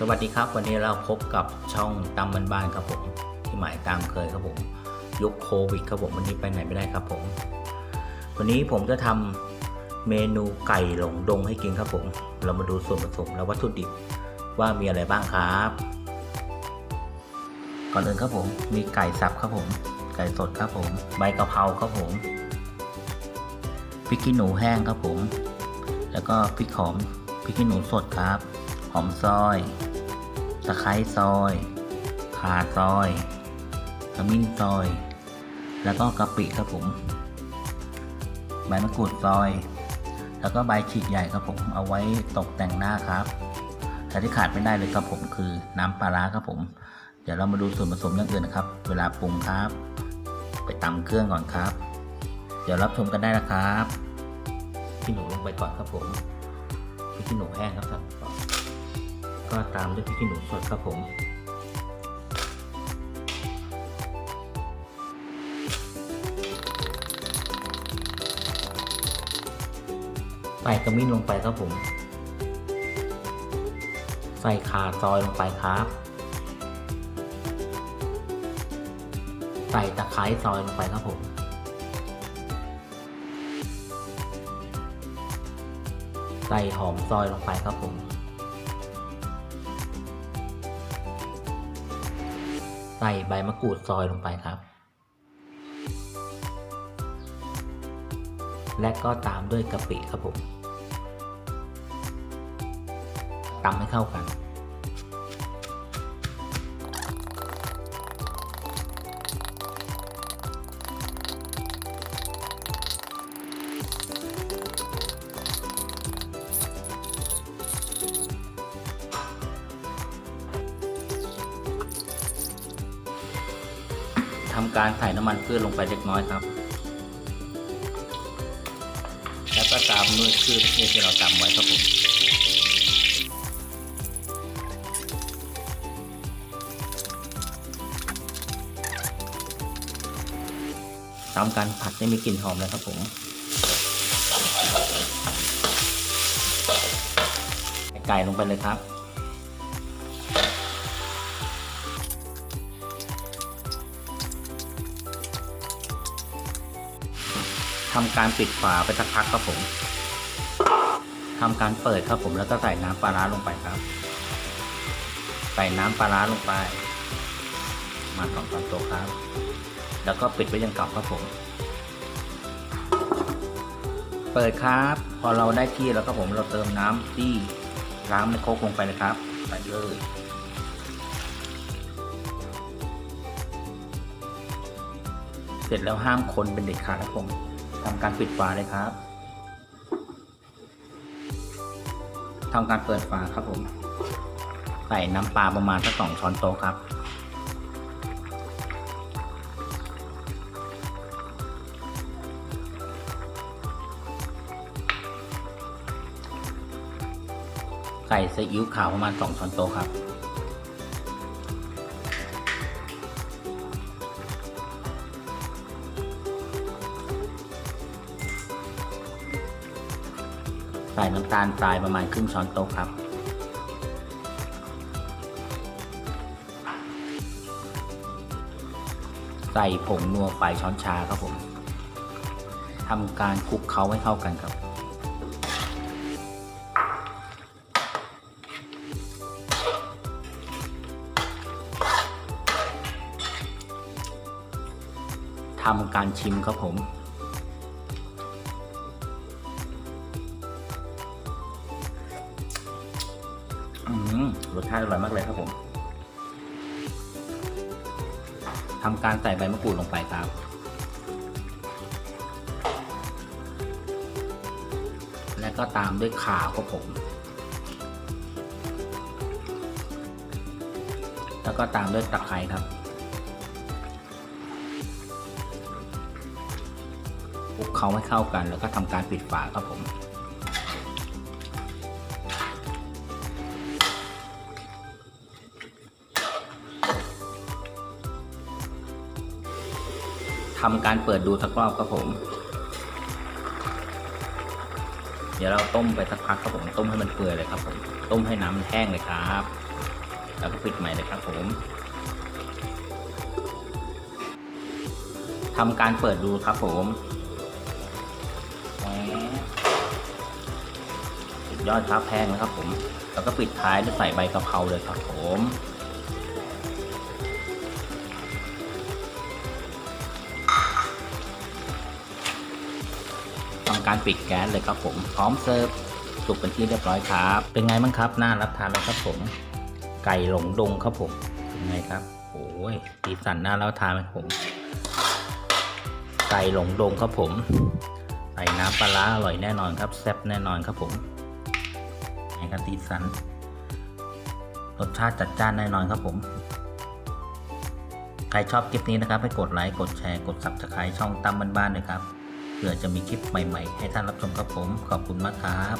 สวัสดีครับ วันนี้เราพบกับช่องตำบ้านๆครับผม ที่หมายตามเคยครับผมยุคโควิดครับผมวันนี้ไปไหนไม่ได้ครับผม วันนี้ผมจะทำเมนูไก่หลงดงให้กินครับผม เรามาดูส่วนผสมและวัตถุดิบว่ามีอะไรบ้างครับ ก่อนอื่นครับผมมีไก่สับครับผม ไก่สดครับผม ใบกะเพราครับผมพริกขี้หนูแห้งครับผม แล้วก็พริกหอมพริกขี้หนูสดครับ หอมซอย ตะไคร้ซอยข่าซอยขมิ้นซอย แล้วก็กะปิครับผม ใบมะกรูดซอย แล้วก็ใบฉีกใหญ่ครับผม เอาไว้ตกแต่งหน้าครับแต่ที่ขาดไม่ได้เลยครับผมคือน้ำปลาร้าครับผม เดี๋ยวเรามาดูส่วนผสมอย่างอื่นนะครับ เวลาปรุงครับ ไปตำเครื่องก่อนครับ เดี๋ยวรับชมกันได้นะครับพี่หนูลงไปก่อนครับผมพริกขี้หนูแห้งครับท่าน ก็ตามด้วยพริกขี้หนูสดครับผมใส่กระมิ้นลงไปครับผม ใส่ขาซอยลงไปครับ ใส่ตะไคร้ซอยลงไปครับผมใส่หอมซอยลงไปครับผม ใส่ใบมะกรูดซอยลงไปครับ และก็ตามด้วยกะปิครับผมตำให้เข้ากัน ทำการใส่น้ำมันพืชลงไปเล็กน้อยครับ แล้วก็ตามด้วยพืชที่เราตำไว้ครับผมตามการผัดให้มีกลิ่นหอมเลยครับผมไก่ลงไปเลยครับ ทำการปิดฝาไปสักพักครับผมทำการเปิดครับผมแล้วก็ใส่น้ำปลาร้าลงไปครับ ใส่น้ำปลาร้าลงไป มาสองสามโต๊ะครับ แล้วก็ปิดไว้ยังเก่าครับผม เปิดครับ พอเราได้ที่แล้วก็ผมเราเติมน้ำที่ล้างในโคกลงไปเลยครับใส่เลยเสร็จแล้วห้ามคนเป็นเด็ดขาดนะผม ทำการปิดฝาเลยครับทำการเปิดฝาครับผม ใส่น้ำปลาประมาณสักสองช้อนโต๊ะครับ ใส่ซีอิ๊วขาวประมาณสองช้อนโต๊ะครับ ส่น้ำตาลทรายประมาณครึ่งช้อนโต๊ะครับ ใส่ผงนัวไปช้อนชาครับผมทำการคลุกเคล้าให้เข้ากันครับทำการชิมครับผม รสชาติอร่อยมากเลยครับผมทำการใส่ใบมะกรูดลงไปครับ และก็ตามด้วยข่าครับผม แล้วก็ตามด้วยตะไคร้ครับคลุกเคล้าให้เข้ากัน แล้วก็ทำการปิดฝาครับผม ทำการเปิดดูสักรอบครับผม เดี๋ยวเราต้มไปสักพักครับผมต้มให้มันเปื่อยเลยครับผมต้มให้น้ำมันแห้งเลยครับ แล้วก็ปิดใหม่เลยครับผมทำการเปิดดูครับผมสุดยอดครับแห้งแล้วครับผม แล้วก็ปิดท้ายด้วยใส่ใบกะเพราเลยครับผมำการปิดแก๊สเลยครับผมพร้อมเสิร์ฟสุกเป็นที่เรียบร้อยครับ เป็นไงบ้างครับน่ารับทานไหมครับผม ไก่หลงดงครับผมเป็นไงครับโอ้ยสีสันน่ารับทานไหมครับผม ไก่หลงดงครับผมใส่น้ำปลาร้าอร่อยแน่นอนครับแซ่บแน่นอนครับผมไงครับสีสันรสชาติจัดจ้านแน่นอนครับผม ใครชอบคลิปนี้นะครับ ให้กดไลค์ กดแชร์ กด subscribe ช่องตั้มบ้านๆด้วยครับ เพื่อจะมีคลิปใหม่ ๆ ให้ท่านรับชมครับผม ขอบคุณมากครับ